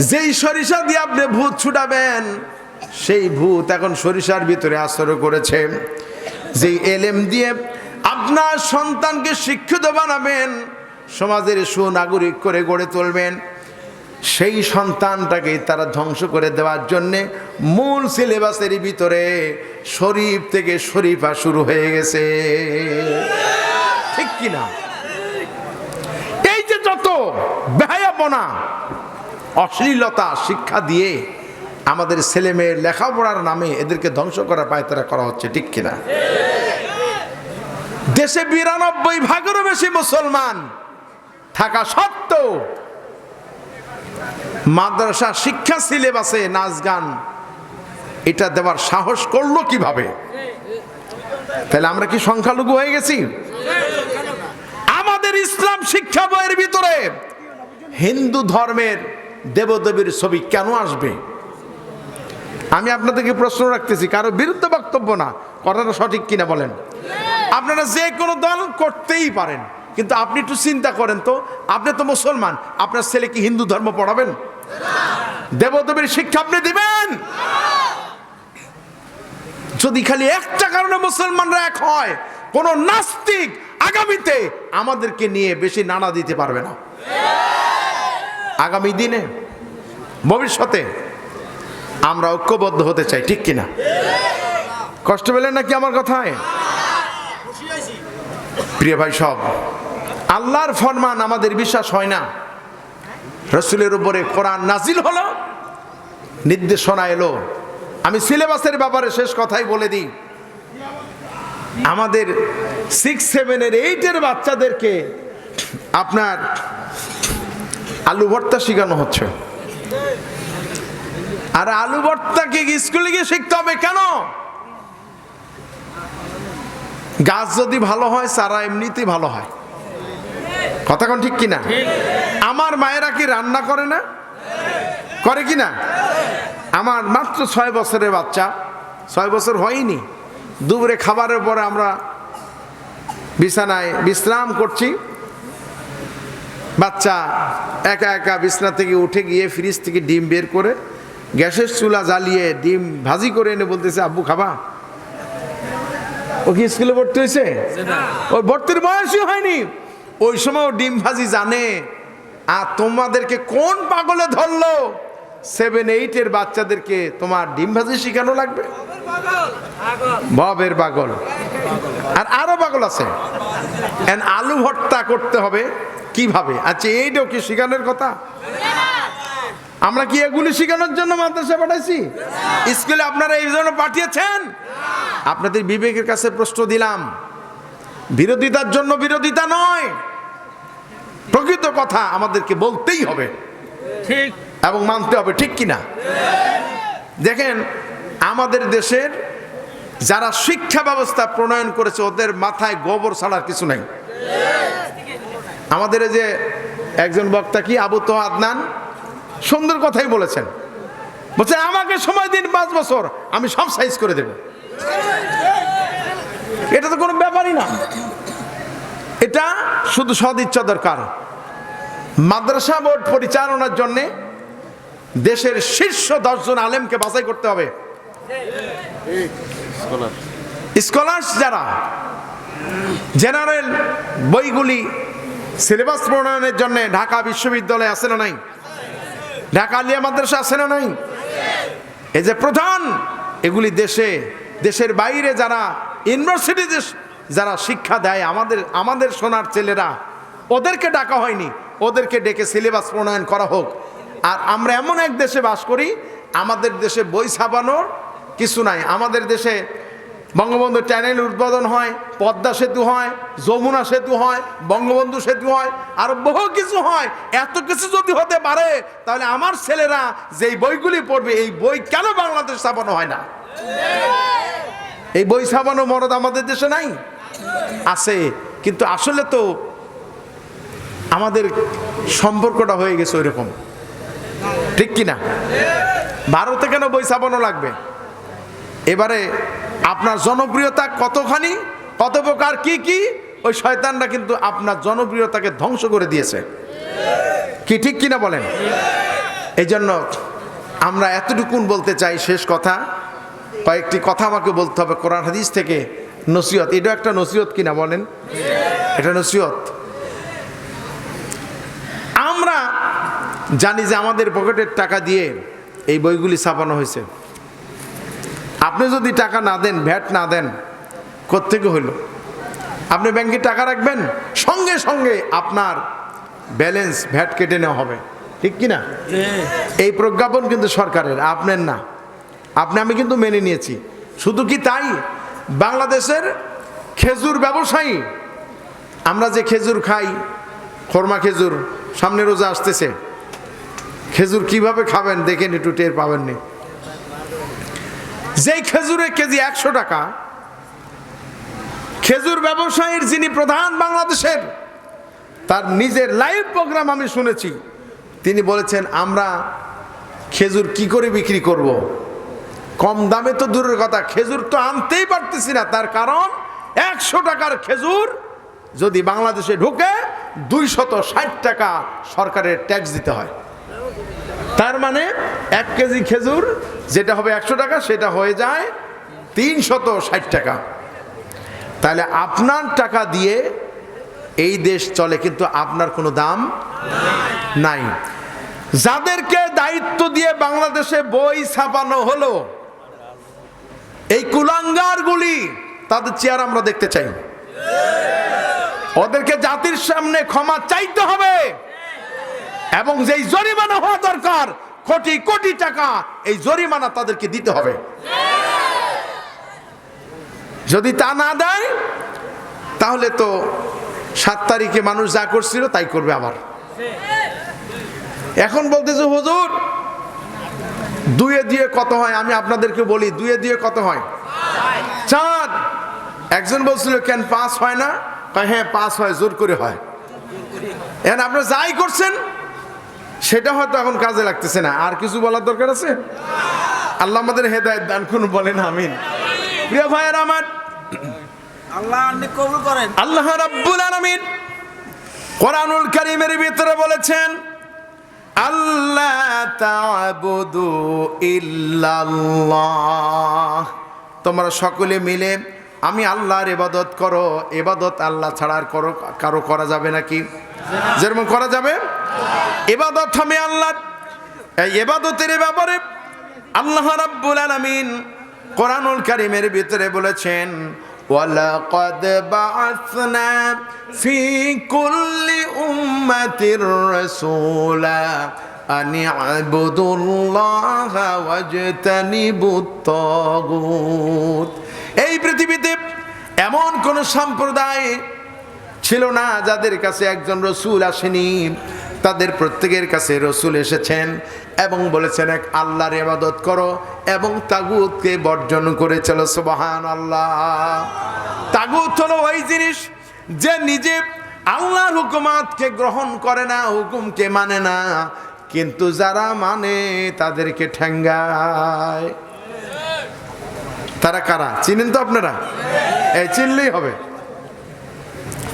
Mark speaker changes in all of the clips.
Speaker 1: যেই সরিষা দিয়ে আপনি ভূত ছুটাবেন, সেই ভূত এখন সরিষার ভিতরে আশ্রয় করেছে। যেই এলেম দিয়ে আপনার সন্তানকে শিক্ষিত বানাবেন, সমাজের সুনাগরিক করে গড়ে তুলবেন, সেই সন্তানটাকে তারা ধ্বংস করে দেওয়ার জন্যে মূল সিলেবাসের ভিতরে শরীফ থেকে শরীফা শুরু হয়ে গেছে। ঠিক কিনা? এই যে যত বেহায়াপনা অশ্লীলতা, শিক্ষা দিয়ে আমাদের ছেলে মেয়ের লেখাপড়ার নামে এদেরকে ধ্বংস করার পায়তারা করা হচ্ছে, ঠিক কিনা? দেশে বিরানব্বই ভাগেরও বেশি মুসলমান থাকা সত্ত্বেও মাদ্রাসা শিক্ষা সিলেবাসে নাচ গান, এটা দেওয়ার সাহস করল কীভাবে? তাহলে আমরা কি সংখ্যালঘু হয়ে গেছি? আমাদের ইসলাম শিক্ষা বইয়ের ভিতরে হিন্দু ধর্মের দেবদেবীর ছবি কেন আসবে? আমি আপনাদেরকে প্রশ্ন রাখতেছি, কারও বিরুদ্ধে বক্তব্য না, কথাটা সঠিক কিনা বলেন। আপনারা যে কোনো দল করতেই পারেন, কিন্তু আপনি একটু চিন্তা করেন তো, আপনি তো মুসলমান, আপনার ছেলে কি হিন্দু ধর্ম পড়াবেন? দেবদেবীর শিক্ষা আপনি দিবেন? যদি খালি একটা কারণে মুসলমানরা এক হয়, কোন নাস্তিক আগামীতে আমাদেরকে নিয়ে বেশি নানা দিতে পারবে না। আগামী দিনে, ভবিষ্যতে আমরা ঐক্যবদ্ধ হতে চাই, ঠিক কিনা? কষ্ট পেলেন নাকি আমার কথায়? প্রিয় ভাই সব, আল্লাহর ফরমান আমাদের বিশ্বাস হয় না। রসুলের উপরে কোরআন নাজিল হলো, নির্দেশনা এলো। আমি সিলেবাসের ব্যাপারে শেষ কথাই বলে দিই। আমাদের সিক্স সেভেনের এইটের বাচ্চাদেরকে আপনার আলু ভর্তা শেখানো হচ্ছে। আর আলু ভর্তাকে স্কুলে গিয়ে শিখতে হবে কেন? গাছ যদি ভালো হয় সারা এমনিতেই ভালো হয়। কথা কোন ঠিক কিনা? আমার মায়েরা কি রান্না করে না? করে কি না আমার মাত্র ছয় বছরের বাচ্চা। ছয় বছর হয়নি। দুপুরে খাবারের পরে আমরা বিছানায় বিশ্রাম করছি। বাচ্চা একা একা বিছনা থেকে উঠে গিয়ে ফ্রিজ থেকে ডিম বের করে গ্যাসের চুলা জ্বালিয়ে ডিম ভাজি করে এনে বলতেছে, আব্বু, খাবা? ও কি স্কুলে ভর্তি হয়েছে? ওই ভর্তির বয়সই হয়নি। ওই সময় ডিম ভাজি জানে। আর তোমাদেরকে কোন পাগলে ধরলো? সেভেন এইটের বাচ্চাদেরকে তোমার ডিম ভাজি শেখানো লাগবে? ববের পাগল। আর আরও পাগল আছে। আলু ভর্তা করতে হবে। কীভাবে? আচ্ছা এইটাও কি শেখানোর কথা? আমরা কি এগুলি শেখানোর জন্য মাদ্রাসা পাঠাইছি? স্কুলে আপনারা এই জন্য পাঠিয়েছেন? আপনাদের বিবেকের কাছে প্রশ্ন দিলাম। বিরোধিতার জন্য বিরোধিতা নয়। প্রকৃত কথা আমাদেরকে বলতেই হবে।
Speaker 2: ঠিক।
Speaker 1: এবং মানতে হবে ঠিক কিনা? দেখেন আমাদের দেশের যারা শিক্ষা ব্যবস্থা প্রণয়ন করেছে ওদের মাথায় গোবর ছাড়ার কিছু নেই। আমাদের এই যে একজন বক্তা কি আবু তো আদনান সুন্দর কথাই বলেছেন। বলছে আমাকে সময় দিন পাঁচ বছর আমি সব সাইজ করে দেব। এটা তো কোনো ব্যাপারই না। এটা শুধু সদিচ্ছা দরকার। মাদ্রাসা বোর্ড পরিচালনার জন্যে দেশের শীর্ষ দশজন আলেমকে বাছাই করতে হবে। স্কলার্স যারা জেনারেল বইগুলি সিলেবাস প্রণয়নের জন্য ঢাকা বিশ্ববিদ্যালয় আছে না নাই? ঢাকা আলিয়া মাদ্রাসা আছে না নাই? এই যে প্রধান, এগুলি দেশে, দেশের বাইরে যারা ইউনিভার্সিটি যারা শিক্ষা দেয়, আমাদের আমাদের সোনার ছেলেরা, ওদেরকে ডাকা হয়নি। ওদেরকে ডেকে সিলেবাস প্রণয়ন করা হোক। আর আমরা এমন এক দেশে বাস করি, আমাদের দেশে বই ছাপানোর কিছু নাই। আমাদের দেশে বঙ্গবন্ধু চ্যানেল উদ্বোধন হয়, পদ্মা সেতু হয়, যমুনা সেতু হয়, বঙ্গবন্ধু সেতু হয়, আর বহু কিছু হয়। এত কিছু যদি হতে পারে, তাহলে আমার ছেলেরা যেই বইগুলি পড়বে, এই বই কেন বাংলাদেশ ছাপানো হয় না? এই বই ছাপানো মরদ আমাদের দেশে নাই? আছে, কিন্তু আসলে তো আমাদের সম্পর্কটা হয়ে গেছে ওই রকম ঠিক কিনা? ভারতে কেন বই ছাপানো লাগবে? এবারে আপনার জনপ্রিয়তা কতখানি? কত প্রকার? কি কি? ওই শয়তানরা কিন্তু আপনার জনপ্রিয়তাকে ধ্বংস করে দিয়েছে। কি, ঠিক কিনা বলেন? এই জন্য আমরা এতটুকুন বলতে চাই শেষ কথা। কয়েকটি কথা আমাকে বলতে হবে কোরআন হাদিস থেকে। নসিহত এটা একটা নসিহত কিনা বলেন? এটা নসিহত। আমরা জানি যে আমাদের পকেটের টাকা দিয়ে এই বইগুলি ছাপানো হয়েছে। আপনি যদি টাকা না দেন ভ্যাট না দেন কোত্থেকে হইল? আপনি ব্যাংকে টাকা রাখবেন সঙ্গে সঙ্গে আপনার ব্যালেন্স ভ্যাট কেটে নেওয়া হবে। ঠিক কি না এই প্রজ্ঞাপন কিন্তু সরকারের আপনার না। আপনি আমি কিন্তু মেনে নিয়েছি। শুধু কি তাই? বাংলাদেশের খেজুর ব্যবসায়ী আমরা যে খেজুর খাই খরমা খেজুর সামনে রোজা আসতেছে। খেজুর কীভাবে খাবেন দেখেন একটু টের পাবেননি। যেই খেজুরের কেজি একশো টাকা, খেজুর ব্যবসায়ীর যিনি প্রধান বাংলাদেশের, তার নিজের লাইভ প্রোগ্রাম আমি শুনেছি। তিনি বলেছেন, আমরা খেজুর কি করে বিক্রি করব। কম দামে তো দূরের কথা, খেজুর তো আনতেই পারতেছি না। তার কারণ, একশো টাকার খেজুর যদি বাংলাদেশে ঢুকে, দুইশত ষাট টাকা সরকারের ট্যাক্স দিতে হয়। তার মানে এক কেজি খেজুর যেটা হবে একশো টাকা, সেটা হয়ে যায় তিনশত ষাট টাকা। তাহলে আপনার টাকা দিয়ে এই দেশ চলে, কিন্তু আপনার কোনো দাম নাই। যাদেরকে দায়িত্ব দিয়ে বাংলাদেশে বই ছাপানো হলো, এই কুলাঙ্গারগুলি, তাদের চেয়ার আমরা দেখতে চাই। ওদেরকে জাতির সামনে ক্ষমা চাইতে হবে। এবং যেই জরিমানা হওয়া দরকার, কোটি কোটি টাকা এই জরিমানা তাদেরকে দিতে হবে। যদি তা না দেয়, তাহলে তো সাত তারিখে মানুষ যা করছিল তাই করবে আবার। এখন বলতেছে, হুজুর, দুয়ে দিয়ে কত হয়? আমি আপনাদেরকে বলি, দুয়ে দিয়ে কত হয়? চাঁদ একজন বলছিল, কেন পাস হয় না? হ্যাঁ পাস হয়, জোর করে হয়। এখন আপনারা যাই করছেন সেটা হয়তো এখন কাজে লাগতেছে না। আর কিছু বলার দরকার আছে? আল্লাহ আমাদের হেদায়ত দান করুন বলেন আমিন। প্রিয় ভাইয়ের আমার
Speaker 2: আল্লাহ কবুল করেন।
Speaker 1: আল্লাহ রাব্বুল আলামিন কোরআনুল কারীমের ভিতরে বলেছেন আল্লাহ তা'বুদু ইল্লাল্লাহ। তোমরা সকলে মিলে আমি আল্লাহর ইবাদত করো ইবাদত আল্লাহ ছাড়া আর করো কারও করা যাবে নাকি? যেরকম করা যাবে ইবাদত আমি আল্লাহ এই ইবাদতের ব্যাপারে আল্লাহ রাব্বুল আলামিন কোরআনুল কারীমের ভিতরে বলেছেন ولقد بعثنا في كل أمة رسولا أن اعبدوا الله واجتنبوا الطاغوت এই পৃথিবীতে এমন কোন সম্প্রদায় ছিল না যাদের কাছে একজন রসুল আসেনি তাদের প্রত্যেকের কাছে রসুল এসেছেন এবং বলেছেন, এক আল্লাহর ইবাদত করো এবং তাগুতকে বর্জন করে চলো সুবহান আল্লাহ তাগুত হলো ওই জিনিস যে নিজে আল্লাহর হুকুমাতকে গ্রহণ করে না, হুকুমকে মানে না, কিন্তু যারা মানে তাদেরকে ঠেঙ্গায়। তারা কারা? চিনেন তো আপনারা? এই চিনলেই হবে।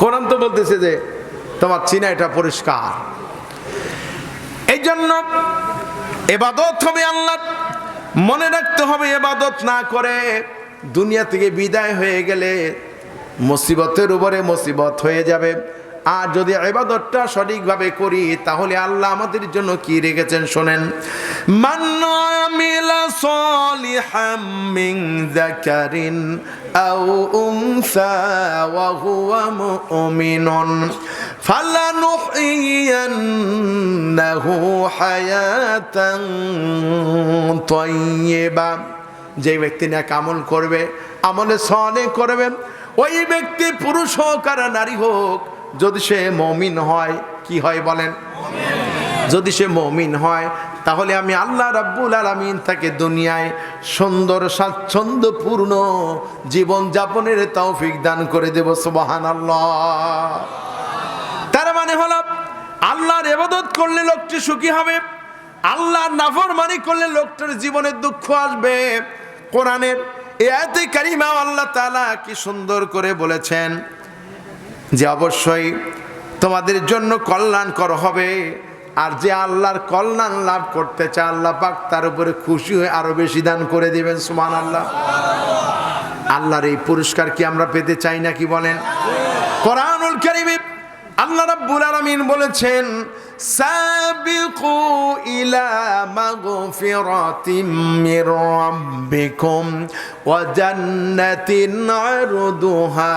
Speaker 1: কোরআন তো বলতেছে যে, তোমার চিনা এটা পরিষ্কার। এই জন্য এবাদত হবে আল্লাহ মনে রাখতে হবে এবাদত না করে দুনিয়া থেকে বিদায় হয়ে গেলে মুসিবতের উপরে মুসিবত হয়ে যাবে। আর যদি এবাদতটা সঠিকভাবে করি, তাহলে আল্লাহ আমাদের জন্য কি রেখেছেন শোনেন? যে ব্যক্তি না কামল করবে, আমলে সলে করবেন, ওই ব্যক্তি পুরুষ হোক আর নারী হোক যদি সে মমিন হয়, কি হয় বলেন? যদি সে মমিন হয়, তাহলে আমি আল্লাহ রাব্বুল আলামিন তাকে দুনিয়ায় সুন্দর, স্বাচ্ছন্দ্যপূর্ণ জীবন যাপনের তৌফিক দান করে দেব সুবহান আল্লাহ তার মানে হলো, আল্লাহর এবাদত করলে লোকটি সুখী হবে, আল্লাহর নাফরমানি করলে লোকটার জীবনে দুঃখ আসবে। কোরআনের এতে কারিমা আল্লাহ তালা কি সুন্দর করে বলেছেন যে অবশ্যই তোমাদের জন্য কল্যাণ কল্যাণকর হবে। আর যে আল্লাহর কল্যাণ লাভ করতে চায়, আল্লাহ পাক তার উপরে খুশি হয়ে আরও বেশি দান করে দিবেন সুমান আল্লাহ আল্লাহর এই পুরস্কার কি আমরা পেতে চাই না কি বলেন? কোরআনুল কারীমে আল্লাহ রাব্বুল আলামিন বলেছেন, সাবিকু ইলা মাগফিরাতিম মির রাব্বিকুম ওয়া জান্নাতিন আরদুহা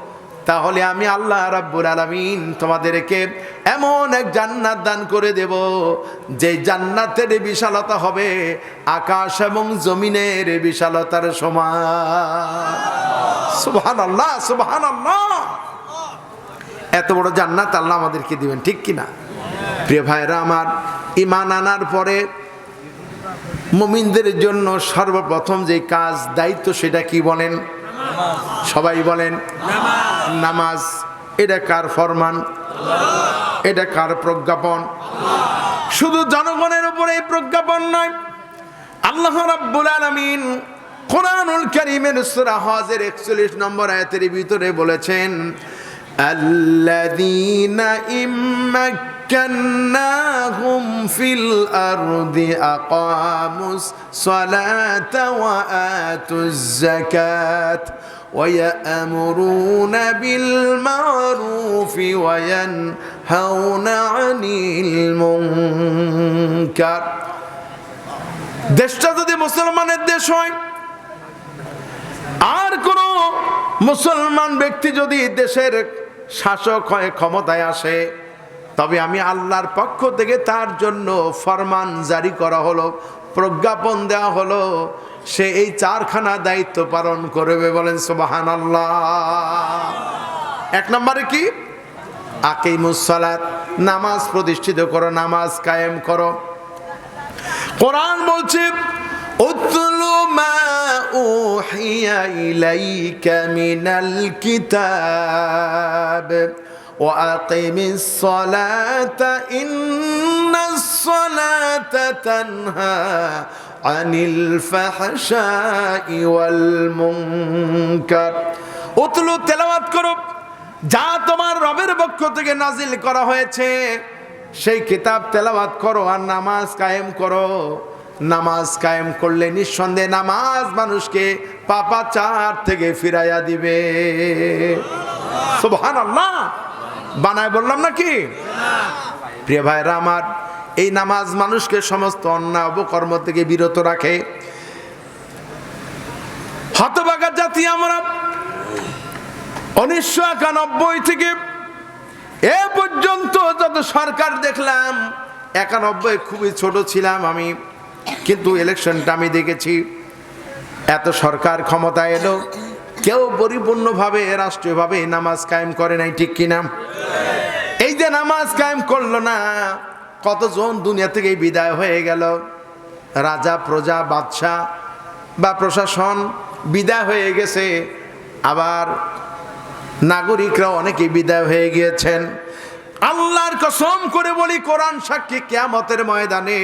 Speaker 1: তাহলে আমি আল্লাহ রাব্বুল আলামিন তোমাদেরকে এমন এক জান্নাত দান করে দেব, যে জান্নাতের বিশালতা হবে আকাশ এবং জমিনের বিশালতার সমান। সুবহানাল্লাহ সুবহানাল্লাহ। এত বড় জান্নাত আল্লাহ আমাদেরকে দিবেন, ঠিক কিনা প্রিয় ভাইরা আমার ইমান আনার পরে মুমিনদের জন্য সর্বপ্রথম যে কাজ, দায়িত্ব সেটা কি বলেন? সবাই বলেন, নামাজ, এটা কার ফরমান? এটা কার প্রজ্ঞাপন? শুধু জনগণের উপরে প্রজ্ঞাপন নয়, আল্লাহ রাব্বুল আলামিন কোরআনুল কারীমের সূরা হজের 41 নম্বর আয়াতের ভিতরে বলেছেন, আল্লাযীনা ইম্মা مكناهم في الأرض أقاموا الصلاة وآتوا الزكاة ويأمرون بالمعروف وينهون عن المنكر দেশটা যদি মুসলমানের দেশ হয় আর কোন মুসলমান ব্যক্তি যদি দেশের শাসক হয়ে ক্ষমতায় আসে তবে আমি আল্লাহর পক্ষ থেকে তার জন্য ফরমান জারি করা হলো, প্রজ্ঞাপন দেওয়া হলো। সে এই চারখানা দায়িত্ব পালন করবে বলেন সুবাহান আল্লাহ এক নম্বরে কি? আকিমুসালাত নামাজ প্রতিষ্ঠিত করো, নামাজ কায়েম করো। কোরআন বলছে উহিয়া ইলাইকা মিনাল কিতাব। وأقم الصلاة إن الصلاة تنهى عن الفحشاء والمنكر উতলু তেলাওয়াত করো যা তোমার রবের পক্ষ থেকে নাজিল করা হয়েছে সেই কিতাব তেলাওয়াত করো আর নামাজ কায়েম করো নামাজ কায়েম করলে নিঃসন্দেহে নামাজ মানুষকে পাপাচার থেকে ফিরাইয়া দিবে সুবহান আল্লাহ বানায় বললাম নাকি? প্রিয় ভাইরা আমার, এই নামাজ মানুষকে সমস্ত অন্যায় অবকর্ম থেকে বিরত রাখে। হতবাগা জাতি আমরা, উনিশশো একানব্বই থেকে এ পর্যন্ত যত সরকার দেখলাম, একানব্বই খুবই ছোট ছিলাম আমি। কিন্তু ইলেকশনটা আমি দেখেছি, এত সরকার ক্ষমতা এলো কেউ পরিপূর্ণভাবে রাষ্ট্রীয়ভাবে নামাজ কায়েম করে নাই, ঠিক কিনা? এই যে নামাজ কায়েম করল না, কতজন দুনিয়া থেকে বিদায় হয়ে গেল? রাজা, প্রজা, বাদশাহ বা প্রশাসন বিদায় হয়ে গেছে, আবার নাগরিকরা অনেকে বিদায় হয়ে গিয়েছেন। আল্লাহর কসম করে বলি, কোরআন সাক্ষী কেয়ামতের ময়দানে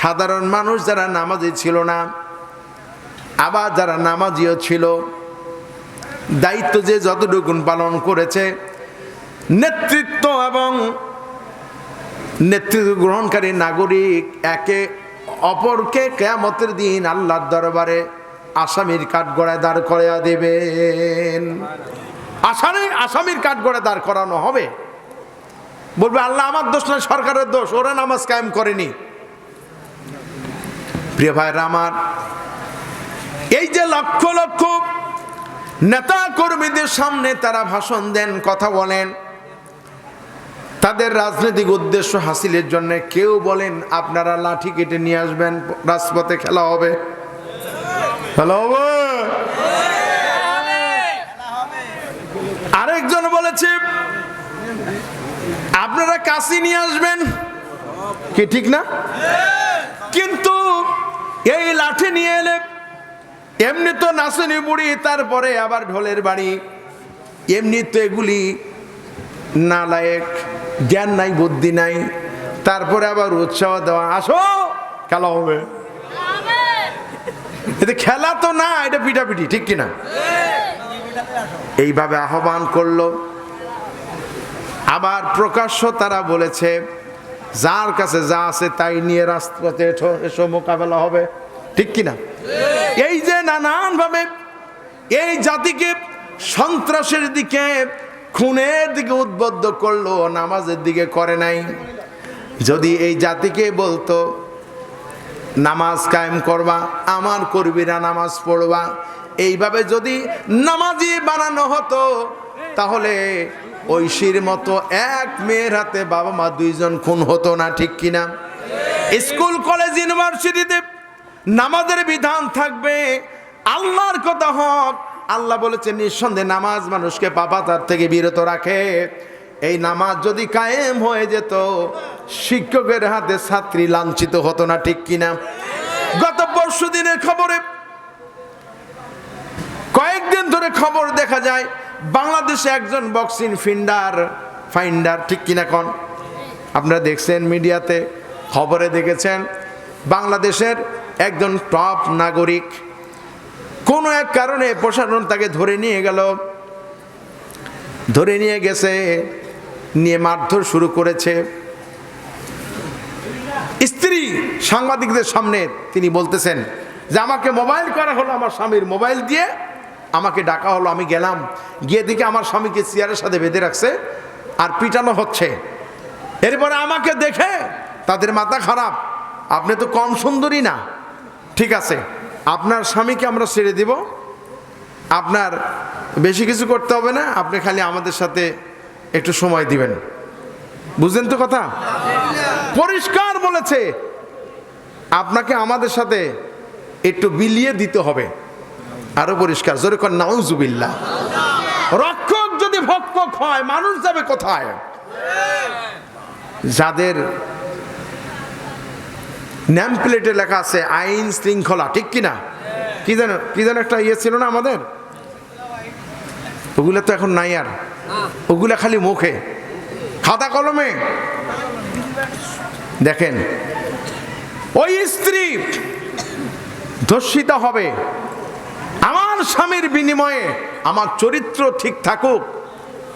Speaker 1: সাধারণ মানুষ যারা নামাজি ছিল না আবার যারা নামাজিও ছিল, দায়িত্ব যে যতটুকুন পালন করেছে, নেতৃত্ব এবং নেতৃত্ব গ্রহণকারী নাগরিক একে অপরকে কেয়ামতের দিন আল্লাহর দরবারে আসামির কাঠগড়ায় দাঁড় করাইয়া দেবেন। আসামি, আসামির কাঠগড়ায় দাঁড় করানো হবে। বলবে, আল্লাহ, আমার দোষ না সরকারের দোষ, ওরা নামাজ কায়েম করেনি। প্রিয় ভাইরা আমার এই যে লক্ষ লক্ষ নেতা কর্মীদের সামনে তারা ভাষণ দেন, কথা বলেন, তাদের রাজনৈতিক উদ্দেশ্য হাসিলের জন্য কেউ বলেন, আপনারা লাঠি কেটে নিয়ে আসবেন, রাজপথে খেলা হবে। আরেকজন বলেছে, আপনারা কাশি নিয়ে আসবেন। কি ঠিক না? কিন্তু এই লাঠি নিয়ে এলে এমনি তো নাচনি বুড়ি তারপরে আবার ঢোলের বাড়ি। এমনি তো এগুলি নালায়েক জ্ঞান নাই বুদ্ধি নাই। তারপরে আবার উৎসাহ দেওয়া। আসো খেলা হবে। এতে খেলা তো না এটা পিটাপিটি ঠিক কিনা? এইভাবে আহ্বান করল। আবার প্রকাশ্য তারা বলেছে যার কাছে যা আছে তাই নিয়ে রাস্তাতে এসো এসো মোকাবেলা হবে। ঠিক কিনা? এই যে নানানভাবে এই জাতিকে সন্ত্রাসের দিকে খুনের দিকে উদ্বুদ্ধ করল নামাজের দিকে করে নাই। যদি এই জাতিকে বলতো নামাজ কায়েম করবা আমার কর্মীরা নামাজ পড়বা এইভাবে যদি নামাজি বানানো হতো তাহলে ঐশীর মতো এক মেয়ের হাতে বাবা মা দুইজন খুন হতো না ঠিক কিনা? স্কুল কলেজ ইউনিভার্সিটিতে নামাজের বিধান থাকবে আল্লাহর কথা হক। আল্লাহ বলেছেন নিঃসন্দেহে নামাজ মানুষকে পাপাতার থেকে বিরত রাখে। এই নামাজ যদি কায়েম হয়ে যেত, শিক্ষকের হাতে ছাত্রী লাঞ্ছিত হতো না, ঠিক কিনা? গত পরশু দিনের খবরে, কয়েকদিন ধরে খবর দেখা যায়, বাংলাদেশে একজন বক্সিং ফিন্ডার, ফাইন্ডার, ঠিক কিনা কন? আপনারা দেখছেন মিডিয়াতে খবরে দেখেছেন, বাংলাদেশের একজন টপ নাগরিক কোনো এক কারণে প্রশাসন তাকে ধরে নিয়ে গেল। ধরে নিয়ে গেছে, নিয়ে মারধর শুরু করেছে। স্ত্রী সাংবাদিকদের সামনে তিনি বলতেছেন যে, আমাকে মোবাইল করা হলো আমার স্বামীর মোবাইল দিয়ে, আমাকে ডাকা হলো, আমি গেলাম। গিয়ে দেখে আমার স্বামীকে চেয়ারের সাথে বেঁধে রাখছে আর পিটানো হচ্ছে। এরপরে আমাকে দেখে তাদের মাথা খারাপ। আপনি তো কম সুন্দরী না। ঠিক আছে আপনার স্বামীকে আমরা ছেড়ে দিব। আপনার বেশি কিছু করতে হবে না, আপনি খালি আমাদের সাথে একটু সময় দিবেন। বুঝলেন তো কথা? পরিষ্কার বলেছে, আপনাকে আমাদের সাথে একটু বিলিয়ে দিতে হবে। আরও পরিষ্কার, জোরে কর, নাউজুবিল্লাহ। রক্ষক যদি ভক্ষক হয়, মানুষ যাবে কোথায়? যাদের ন্যাম প্লেটে লেখা আছে, আইন শৃঙ্খলা, ঠিক কিনা? কি যেন কি যেন একটা ইয়ে ছিল না আমাদের? ওগুলো তো এখন নাই আর। ওগুলা খালি মুখে। খাতা কলমে। দেখেন, ওই স্ত্রী ধর্ষিতা হবে। আমার স্বামীর বিনিময়ে আমার চরিত্র ঠিক থাকুক।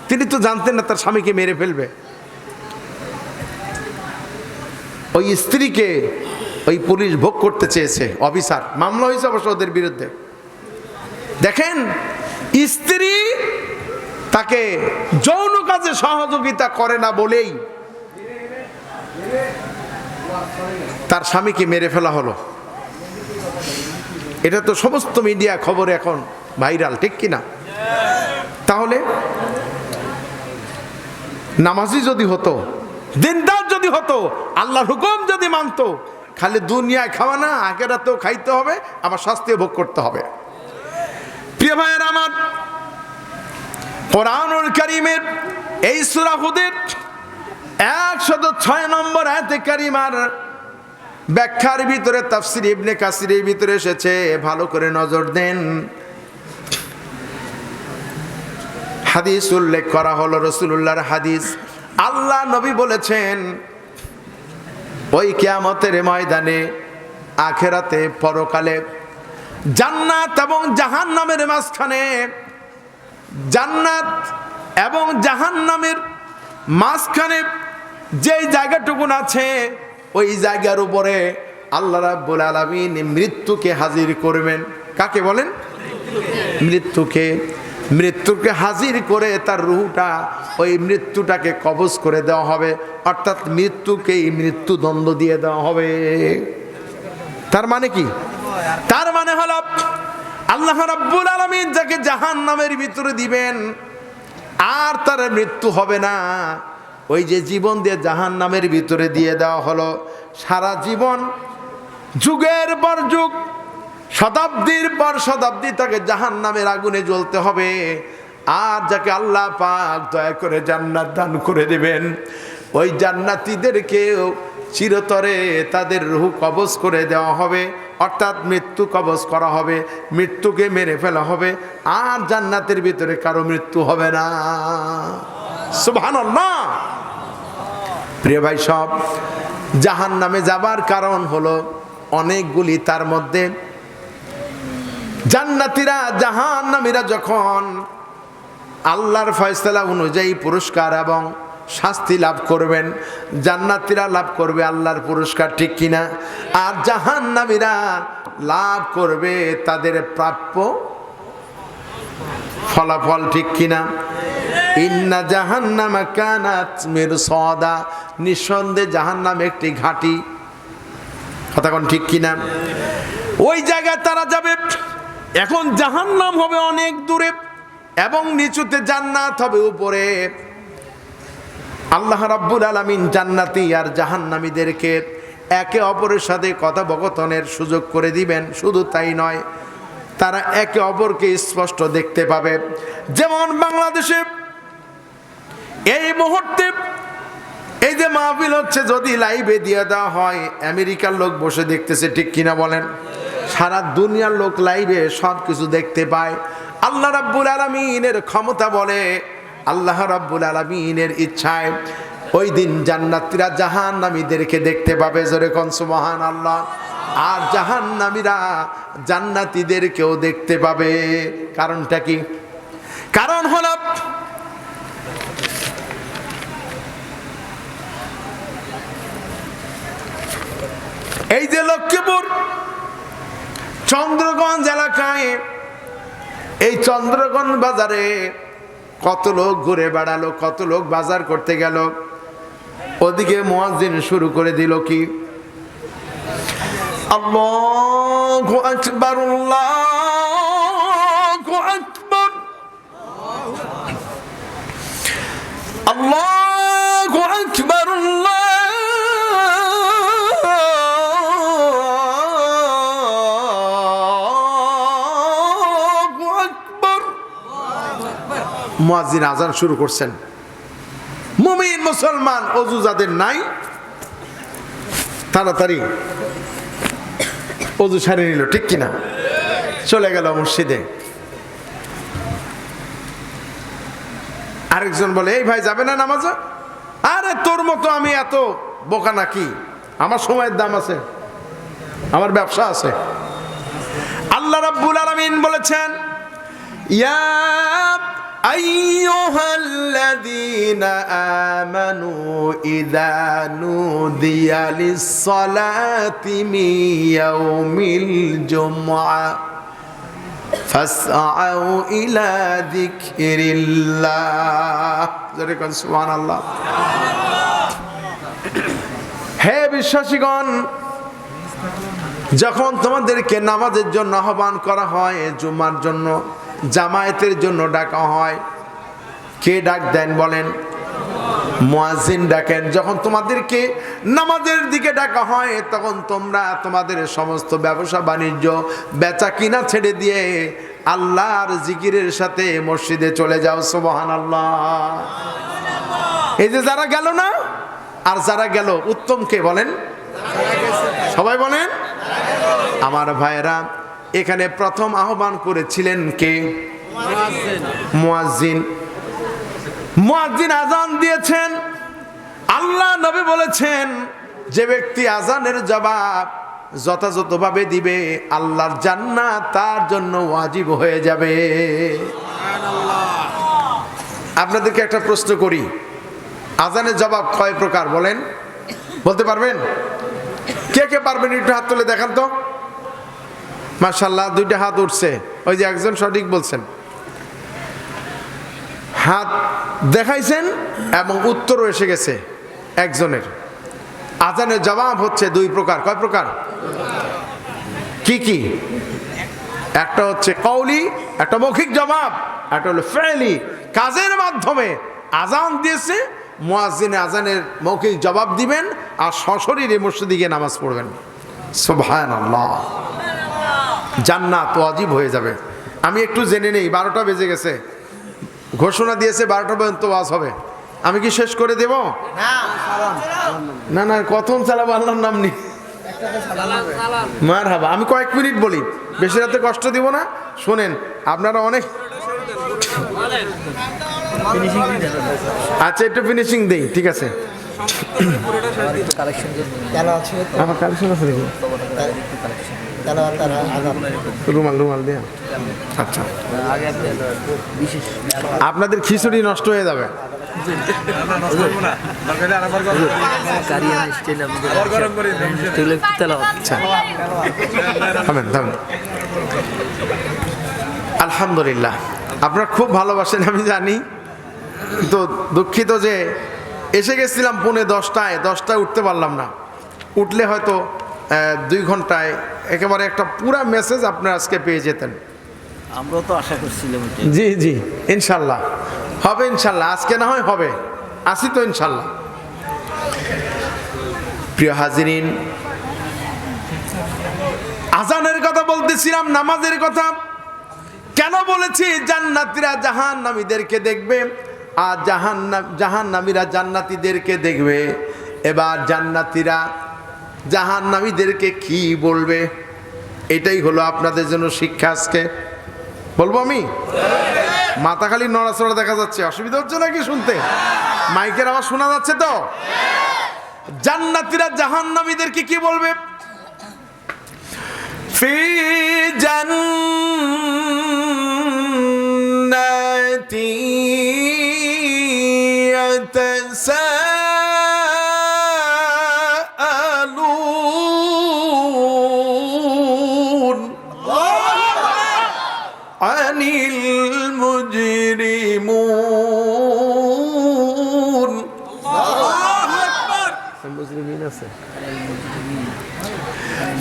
Speaker 1: তিনি তো জানতেন না তার স্বামীকে মেরে ফেলবে। ওই স্ত্রীকে ওই পুলিশ ভোগ করতে চেয়েছে, অফিসার। মামলা হয়েছে অবশ্য ওদের বিরুদ্ধে। দেখেন, স্ত্রী তাকে যৌন কাজে সহযোগিতা করে না বলেই তার স্বামীকে মেরে ফেলা হলো। এটা তো সমস্ত মিডিয়া খবর এখন ভাইরাল, ঠিক কিনা তাহলে নামাজি যদি হতো, দিনদার যদি হতো, আল্লাহর হুকুম যদি মানতো খালি দুনিয়ায় খাওয়া না আগেরাতেও খাইতে হবে, আবার শাস্তি ভোগ করতে হবে। প্রিয় ভাইয়ের আমার, কোরআনুল করিমের এই সুরাহুদের একশত ছয় নম্বর আয়াতে কারিমার ব্যাখ্যার ভিতরে তাফসির ইবনে কাসিরের ভিতরে এসেছে, ভালো করে নজর দেন। হাদিস উল্লেখ করা হলো রসুল্লাহর হাদিস। আল্লাহ নবী বলেছেন ওই কেয়ামতের ময়দানে, আখেরাতে, পরকালে, জান্নাত এবং জাহান নামের মাঝখানে, জান্নাত এবং জাহান নামের মাঝখানে যেই জায়গাটুকুন আছে, ওই জায়গার উপরে আল্লাহ রাব্বুল আলামিন মৃত্যুকে হাজির করবেন। কাকে বলেন? মৃত্যুকে মৃত্যুকে হাজির করে তার রুহটা, ওই মৃত্যুটাকে কবজ করে দেওয়া হবে। অর্থাৎ মৃত্যুকেই মৃত্যুদণ্ড দিয়ে দেওয়া হবে। তার মানে কি? তার মানে হলো, আল্লাহ রাব্বুল আলামিন যাকে জাহান নামের ভিতরে দিবেন, আর তার মৃত্যু হবে না। ওই যে জীবন দিয়ে জাহান নামের ভিতরে দিয়ে দেওয়া হলো, সারা জীবন যুগের পর যুগ শতাব্দীর পর শতাব্দী তাকে জাহান নামের আগুনে জ্বলতে হবে। আর যাকে আল্লাহ পাক দয়া করে জান্নাত দান করে দেবেন, ওই জান্নাতীদেরকেও চিরতরে তাদের রুহ কবজ করে দেওয়া হবে। অর্থাৎ মৃত্যু কবজ করা হবে, মৃত্যুকে মেরে ফেলা হবে। আর জান্নাতের ভিতরে কারও মৃত্যু হবে না। সুবহানাল্লাহ। প্রিয় ভাই সব জাহান নামে যাবার কারণ হলো অনেকগুলি তার মধ্যে জান্নাতিরা জাহান নামীরা যখন আল্লাহর ফয়সলা অনুযায়ী পুরস্কার এবং শাস্তি লাভ করবেন, জান্নাতিরা লাভ করবে আল্লাহর পুরস্কার, ঠিক কিনা? আর জাহান্নামীরা লাভ করবে তাদের প্রাপ্য ফলাফল, ঠিক কিনা? ইন্না জাহান্নামা কানাত সদা নিঃসন্দেহে জাহান্নাম একটি ঘাঁটি। কথা ঠিক কিনা? ওই জায়গায় তারা যাবে। এখন জাহান্নাম হবে অনেক দূরে এবং নিচুতে জান্নাত হবে উপরে। আল্লাহ রাব্বুল আলামিন জান্নাতি আর জাহান্নামীদেরকে একে অপরের সাথে কথোপকথনের সুযোগ করে দিবেন। শুধু তাই নয়, তারা একে অপরকে স্পষ্ট দেখতে পাবে। যেমন বাংলাদেশে এই মুহূর্তে এই যে মাহফিল হচ্ছে, যদি লাইভে দিয়ে দেওয়া হয়, আমেরিকার লোক বসে দেখতেছে, ঠিক কিনা বলেন? সারা দুনিয়ার লোক লাইভে সব কিছু দেখতে পায়। আল্লাহ রাব্বুল আলমিনের ক্ষমতা বলে, আল্লাহ রাব্বুল আলমিনের ইচ্ছায় ওই দিন জান্নাতীরা জাহান্নামীদেরকে দেখতে পাবে জোরে কনসুমহান আল্লাহ আর জাহান্নামীরা জান্নাতীদেরকেও দেখতে পাবে। কারণটা কি? কারণ হল এই যে লক্ষ্মীপুর চন্দ্রগঞ্জ এলাকায় এই চন্দ্রগঞ্জ বাজারে কত লোক ঘুরে বেড়ালো, কত লোক বাজার করতে গেল। ওদিকে মোয়াজিন শুরু করে দিল কি? আল্লাহু মুয়াজ্জিন আজান শুরু করছেন। মুমিন মুসলমান, অজু যাদের নাই, তাড়াতাড়ি অজু সারে নিল, ঠিক কিনা? চলে গেল মসজিদে। আরেকজন বলে, এই ভাই যাবে না নামাজে? আরে, তোর মতো আমি এত বোকা নাকি? আমার সময়ের দাম আছে, আমার ব্যবসা আছে। আল্লাহ রাব্বুল আলামিন বলেছেন, ইয়া أيها الذين آمنوا إذا نودي للصلاة من يوم الجمعة فاسعوا إلى ذكر الله যেরকম সুবহান আল্লাহ হে বিশ্বাসীগণ যখন তোমাদেরকে নামাজের জন্য আহ্বান করা হয় জুমার জন্য জামায়াতের জন্য ডাকা হয়। কে ডাক দেন বলেন? মোয়াজিন ডাকেন। যখন তোমাদেরকে নামাজের দিকে ডাকা হয়, তখন তোমরা তোমাদের সমস্ত ব্যবসা বাণিজ্য, বেচা কিনা ছেড়ে দিয়ে আল্লাহর জিকিরের সাথে মসজিদে চলে যাও সুবহান আল্লাহ এই যে যারা গেল না, আর যারা গেল, উত্তম কে বলেন? সবাই বলেন? আমার ভাইয়েরা এখানে প্রথম আহ্বান করেছিলেন কে? মুয়াজ্জিন। মুয়াজ্জিন। আজান দিয়েছেন। আল্লাহ নবী বলেছেন যে ব্যক্তি আজানের জবাব যথাযথভাবে দিবে আল্লাহর জান্নাত তার জন্য ওয়াজিব হয়ে যাবে। আপনাদেরকে একটা প্রশ্ন করি। আজানের জবাব কয় প্রকার বলেন? বলতে পারবেন? কে কে পারবেন? একটু হাত তুলে দেখান তো। মার্শাল্লাহ দুইটা হাত উঠছে। ওই যে একজন সঠিক বলছেন। হাত দেখাইছেন এবং উত্তরও এসে গেছে একজনের। আজানের জবাব হচ্ছে দুই প্রকার। কয় প্রকার? কি কি? একটা হচ্ছে কৌলি একটা মৌখিক জবাব, একটা হলো ফেলি কাজের মাধ্যমে আজান দিয়েছে, মুয়াজ্জিনে আজানের মৌখিক জবাব দিবেন আর সশরীরে মসজিদে গিয়ে নামাজ পড়বেন। সোভায়ন আল্লাহ জান্নাত ওয়াজিব হয়ে যাবে। আমি একটু জেনে নেই বারোটা বেজে গেছে। ঘোষণা দিয়েছে বারোটা পর্যন্ত ওয়াজ হবে। আমি কি শেষ করে দেব? না না কথম চালাবো আল্লাহর নাম নি মার হাবা আমি কয়েক মিনিট বলি। বেশি রাতে কষ্ট দিব না। শোনেন আপনারা অনেক আচ্ছা একটু ফিনিশিং দেই ঠিক আছে। আমার কালেকশন আছে দেখি।
Speaker 3: তেলা তারা আগাম
Speaker 1: রুমাল রুমাল দিয়ে? আচ্ছা। আপনাদের খিচুড়ি নষ্ট হয়ে যাবে। আচ্ছা। আলহামদুলিল্লাহ। আপনারা খুব ভালোবাসেন, আমি জানি। তো দুঃখিত যে এসে গেছিলাম পুনে দশটায় দশটায় উঠতে পারলাম না। উঠলে হয়তো দুই ঘন্টায় একেবারে একটা পুরা মেসেজ আপনারা আজকে পেয়ে যেতেন।
Speaker 3: আমরা তো আশা করছিলাম
Speaker 1: জি জি ইনশাল্লাহ। হবে ইনশাল্লাহ আজকে না হয় হবে। আসি তো ইনশাল্লাহ। প্রিয় হাজিরিন আজানের কথা বলতেছিলাম নামাজের কথা। কেন বলেছি? জান্নাতীরা জাহান নামীদেরকে দেখবে আর জাহান জাহান নামীরা জান্নাতীদেরকে দেখবে। এবার জান্নাতীরা জাহান নামীদেরকে কি বলবে? এটাই হলো আপনাদের জন্য শিক্ষা আজকে। বলব আমি? মাথা খালি নড়াচড়া দেখা যাচ্ছে। অসুবিধা হচ্ছে নাকি শুনতে? মাইকের আওয়াজ শোনা যাচ্ছে তো? জান্নাতীরা জাহান্নামীদেরকে কি বলবে? ফি জান্নাতি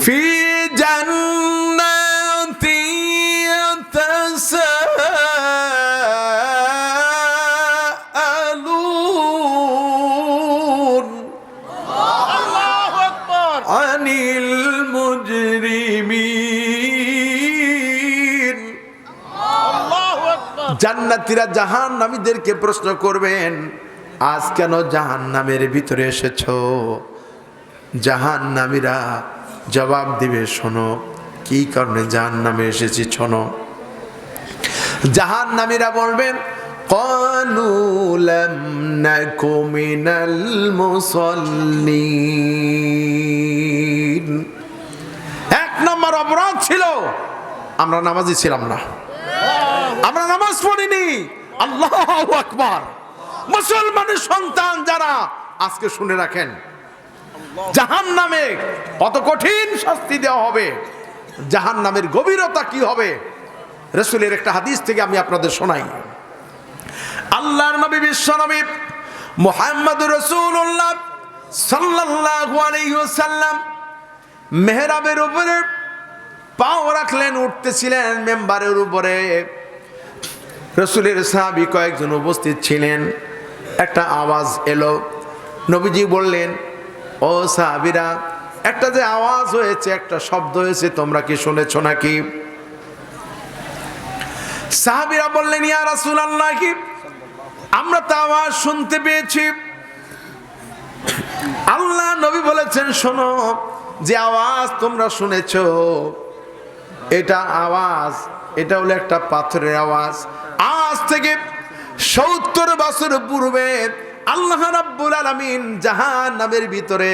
Speaker 1: في جنات يتساءلون عن المجرمين জান্নাতীরা জাহান নামীদেরকে প্রশ্ন করবেন আজ কেন জাহান নামের ভিতরে এসেছ জাহান নামীরা জবাব দিবে শোনো কি কারণে জাহান নামে এসেছি শোনো জাহান নামীরা বলবেন قالوا لم نك من المصلين এক নম্বর অপরাধ ছিল আমরা নামাজি ছিলাম না আমরা নামাজ পড়িনি আল্লাহ আকবার মুসলমানের সন্তান যারা আজকে শুনে রাখেন জাহান নামে কত কঠিন শাস্তি দেওয়া হবে। জাহান নামের গভীরতা কি হবে? রসুলের একটা হাদিস থেকে আমি আপনাদের শোনাই। আল্লাহর নবী বিশ্ব নবী মোহাম্মদ রসুল্লাহ ওয়াসাল্লাম মেহরাবের উপরে পাও রাখলেন, উঠতেছিলেন মেম্বারের উপরে। রসুলের সাহাবি কয়েকজন উপস্থিত ছিলেন। একটা আওয়াজ এলো। নবীজি বললেন ও সাহাবিরা, একটা যে আওয়াজ হয়েছে, একটা শব্দ হয়েছে, তোমরা কি শুনেছ নাকি? সাহাবিরা বললেন, ইয়া রাসুল আল্লাহ কি আমরা তো আওয়াজ শুনতে পেয়েছি। আল্লাহ নবী বলেছেন, শোনো, যে আওয়াজ তোমরা শুনেছো, এটা আওয়াজ, এটা হলো একটা পাথরের আওয়াজ। আজ থেকে সত্তর বছর পূর্বে আল্লাহ রাব্বুল আলামিন জাহান নামের ভিতরে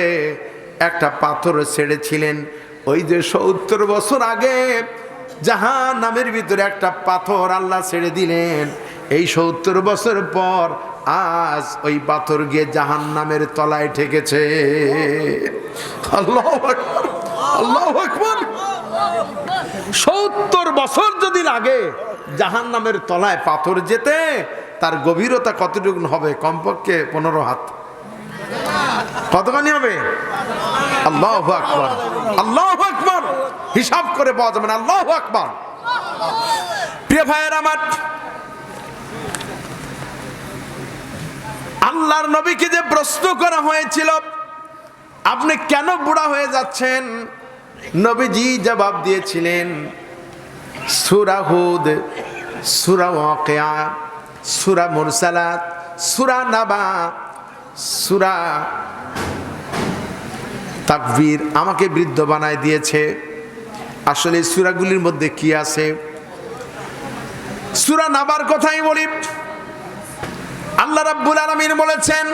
Speaker 1: একটা পাথর ছেড়েছিলেন। ওই যে সত্তর বছর আগে জাহান নামের ভিতরে একটা পাথর আল্লাহ ছেড়ে দিলেন। এই সত্তর বছর পর আজ ওই পাথর গিয়ে জাহান নামের তলায় ঠেকেছে। সত্তর বছর যদি লাগে জাহান নামের তলায় পাথর যেতে তার গভীরতা কতটুকু হবে? কমপক্ষে পনেরো হাত। কতখানি হবে? আল্লাহ আকবর। আল্লাহ আকবর। হিসাব করে পাওয়া যাবে না। আল্লাহ আকবর। প্রিয় ভাইয়ের আমার, আল্লাহর নবীকে যে প্রশ্ন করা হয়েছিল, আপনি কেন বুড়া হয়ে যাচ্ছেন? নবীজি জবাব দিয়েছিলেন, সুরা হুদ, সুরা সুরা মুরসালাত, সুরা নাবা, সুরা তাকবীর আমাকে বৃদ্ধ বানায় দিয়েছে। আসলে সুরাগুলির মধ্যে কি আছে? সুরা নাবার কথাই বলি। আল্লাহ রাব্বুল আলামিন বলেছেন